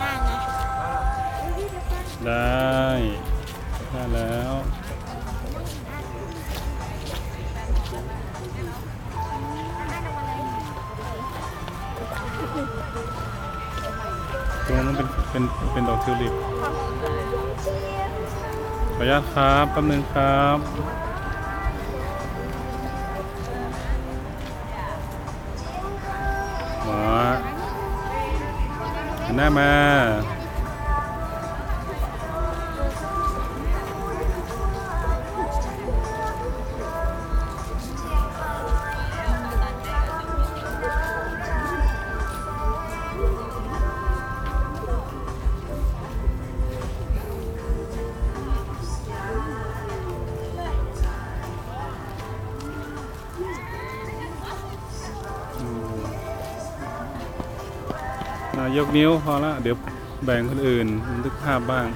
น่านะได้ได้แล้วตรงนั้นเป็นเป็นเป็นดอกทิวลิปขออนุญาตครับแป๊บนึงครับ หันหน้ามา ยกนิ้วพอละเดี๋ยวแบ่งคนอื่นบันทึกภาพบ้าง